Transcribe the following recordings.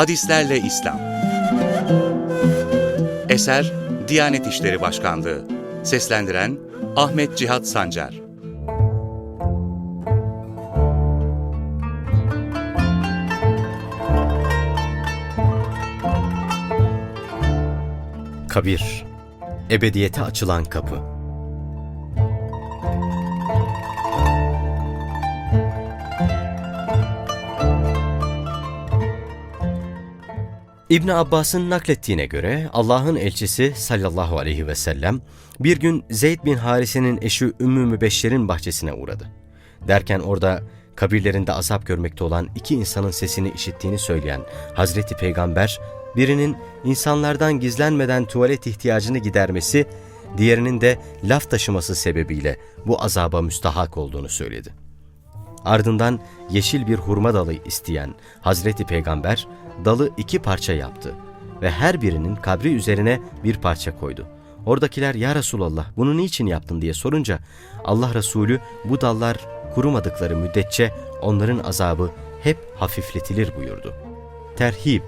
Hadislerle İslam. Eser Diyanet İşleri Başkanlığı. Seslendiren Ahmet Cihat Sancar. Kabir. Ebediyete açılan kapı İbn Abbas'ın naklettiğine göre Allah'ın elçisi sallallahu aleyhi ve sellem bir gün Zeyd bin Harise'nin eşi Ümmü Mübeşşer'in bahçesine uğradı. Derken orada kabirlerinde azap görmekte olan iki insanın sesini işittiğini söyleyen Hazreti Peygamber, birinin insanlardan gizlenmeden tuvalet ihtiyacını gidermesi, diğerinin de laf taşıması sebebiyle bu azaba müstahak olduğunu söyledi. Ardından yeşil bir hurma dalı isteyen Hazreti Peygamber dalı iki parça yaptı ve her birinin kabri üzerine bir parça koydu. Oradakiler ya Resulallah bunu niçin yaptın diye sorunca Allah Resulü bu dallar kurumadıkları müddetçe onların azabı hep hafifletilir buyurdu. Terhip,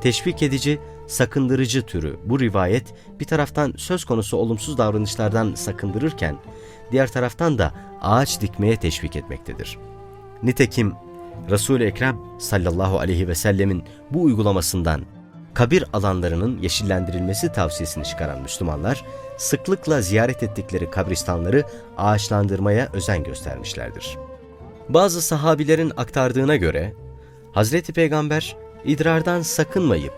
teşvik edici, sakındırıcı türü bu rivayet bir taraftan söz konusu olumsuz davranışlardan sakındırırken diğer taraftan da ağaç dikmeye teşvik etmektedir. Nitekim Resul-i Ekrem sallallahu aleyhi ve sellemin bu uygulamasından kabir alanlarının yeşillendirilmesi tavsiyesini çıkaran Müslümanlar sıklıkla ziyaret ettikleri kabristanları ağaçlandırmaya özen göstermişlerdir. Bazı sahabilerin aktardığına göre Hazreti Peygamber idrardan sakınmayıp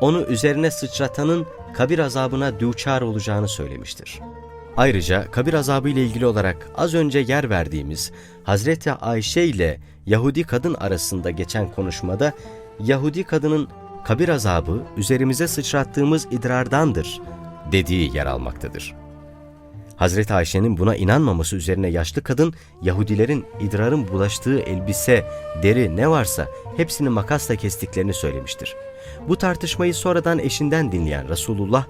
onu üzerine sıçratanın kabir azabına düçar olacağını söylemiştir. Ayrıca kabir azabı ile ilgili olarak az önce yer verdiğimiz Hazreti Ayşe ile Yahudi kadın arasında geçen konuşmada Yahudi kadının kabir azabı üzerimize sıçrattığımız idrardandır dediği yer almaktadır. Hazreti Ayşe'nin buna inanmaması üzerine yaşlı kadın Yahudilerin idrarın bulaştığı elbise, deri ne varsa hepsini makasla kestiklerini söylemiştir. Bu tartışmayı sonradan eşinden dinleyen Resulullah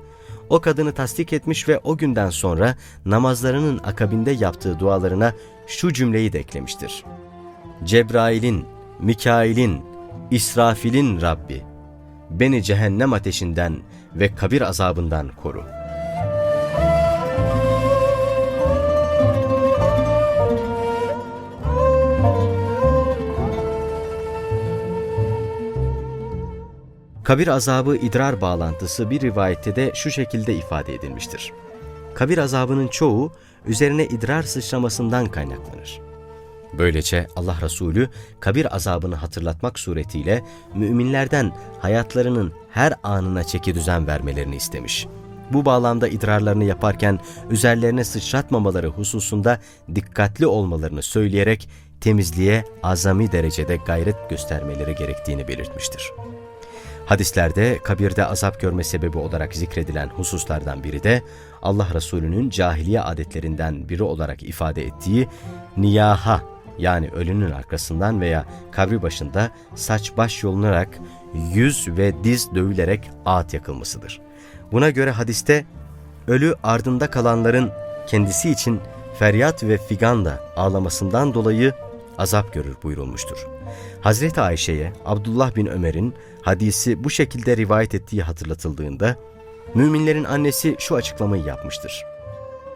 o kadını tasdik etmiş ve o günden sonra namazlarının akabinde yaptığı dualarına şu cümleyi de eklemiştir. Cebrail'in, Mikail'in, İsrafil'in Rabbi, beni cehennem ateşinden ve kabir azabından koru. Kabir azabı idrar bağlantısı bir rivayette de şu şekilde ifade edilmiştir. Kabir azabının çoğu üzerine idrar sıçramasından kaynaklanır. Böylece Allah Resulü kabir azabını hatırlatmak suretiyle müminlerden hayatlarının her anına çeki düzen vermelerini istemiş. Bu bağlamda idrarlarını yaparken üzerlerine sıçratmamaları hususunda dikkatli olmalarını söyleyerek temizliğe azami derecede gayret göstermeleri gerektiğini belirtmiştir. Hadislerde kabirde azap görme sebebi olarak zikredilen hususlardan biri de Allah Resulü'nün cahiliye adetlerinden biri olarak ifade ettiği niyaha yani ölünün arkasından veya kabri başında saç baş yolunarak yüz ve diz dövülerek ağıt yakılmasıdır. Buna göre hadiste ölü ardında kalanların kendisi için feryat ve figanla ağlamasından dolayı azap görür buyurulmuştur. Hazreti Ayşe'ye Abdullah bin Ömer'in hadisi bu şekilde rivayet ettiği hatırlatıldığında, müminlerin annesi şu açıklamayı yapmıştır.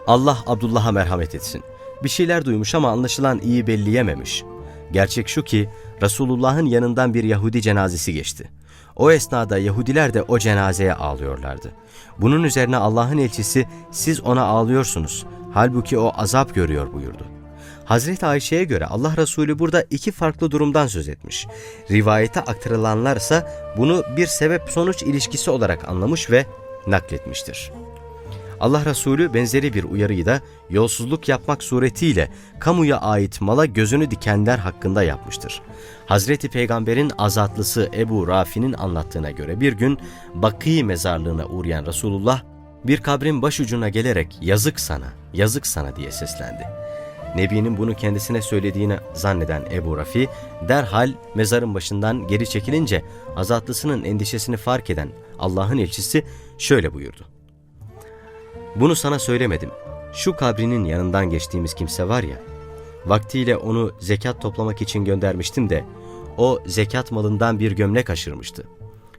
Allah Abdullah'a merhamet etsin. Bir şeyler duymuş ama anlaşılan iyi belliyememiş. Gerçek şu ki Resulullah'ın yanından bir Yahudi cenazesi geçti. O esnada Yahudiler de o cenazeye ağlıyorlardı. Bunun üzerine Allah'ın elçisi siz ona ağlıyorsunuz. Halbuki o azap görüyor buyurdu. Hazreti Ayşe'ye göre Allah Resulü burada iki farklı durumdan söz etmiş. Rivayete aktarılanlarsa bunu bir sebep-sonuç ilişkisi olarak anlamış ve nakletmiştir. Allah Resulü benzeri bir uyarıyı da yolsuzluk yapmak suretiyle kamuya ait mala gözünü dikenler hakkında yapmıştır. Hazreti Peygamber'in azatlısı Ebu Rafi'nin anlattığına göre bir gün Bakî mezarlığına uğrayan Resulullah bir kabrin başucuna gelerek yazık sana, yazık sana diye seslendi. Nebi'nin bunu kendisine söylediğini zanneden Ebu Rafi, derhal mezarın başından geri çekilince azatlısının endişesini fark eden Allah'ın elçisi şöyle buyurdu. Bunu sana söylemedim. Şu kabrinin yanından geçtiğimiz kimse var ya, vaktiyle onu zekat toplamak için göndermiştim de, o zekat malından bir gömlek aşırmıştı.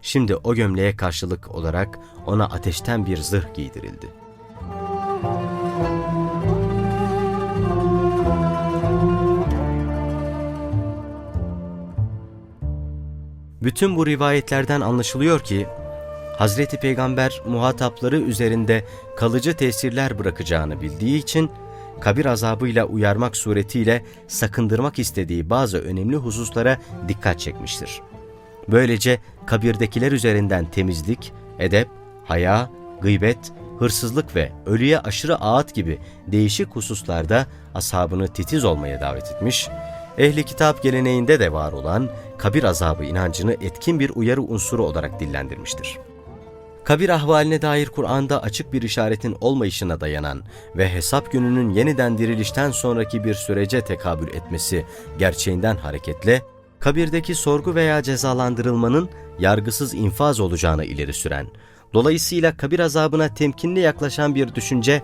şimdi o gömleğe karşılık olarak ona ateşten bir zırh giydirildi. Bütün bu rivayetlerden anlaşılıyor ki Hazreti Peygamber muhatapları üzerinde kalıcı tesirler bırakacağını bildiği için kabir azabıyla uyarmak suretiyle sakındırmak istediği bazı önemli hususlara dikkat çekmiştir. Böylece kabirdekiler üzerinden temizlik, edep, haya, gıybet, hırsızlık ve ölüye aşırı ağıt gibi değişik hususlarda ashabını titiz olmaya davet etmiş, ehli kitap geleneğinde de var olan kabir azabı inancını etkin bir uyarı unsuru olarak dillendirmiştir. Kabir ahvaline dair Kur'an'da açık bir işaretin olmayışına dayanan ve hesap gününün yeniden dirilişten sonraki bir sürece tekabül etmesi gerçeğinden hareketle, kabirdeki sorgu veya cezalandırılmanın yargısız infaz olacağını ileri süren, dolayısıyla kabir azabına temkinli yaklaşan bir düşünce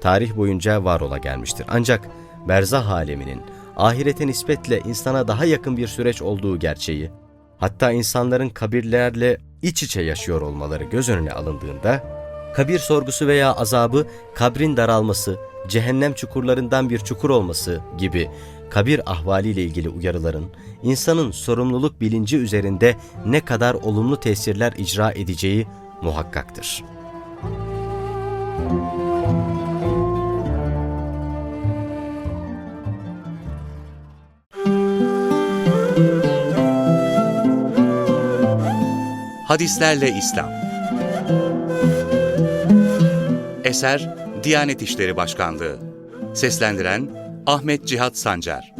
tarih boyunca var ola gelmiştir. Ancak berzah aleminin ahirete nispetle insana daha yakın bir süreç olduğu gerçeği, hatta insanların kabirlerle iç içe yaşıyor olmaları göz önüne alındığında, kabir sorgusu veya azabı kabrin daralması, cehennem çukurlarından bir çukur olması gibi kabir ahvaliyle ilgili uyarıların insanın sorumluluk bilinci üzerinde ne kadar olumlu tesirler icra edeceği muhakkaktır. Hadislerle İslam. Eser Diyanet İşleri Başkanlığı. Seslendiren Ahmet Cihat Sancar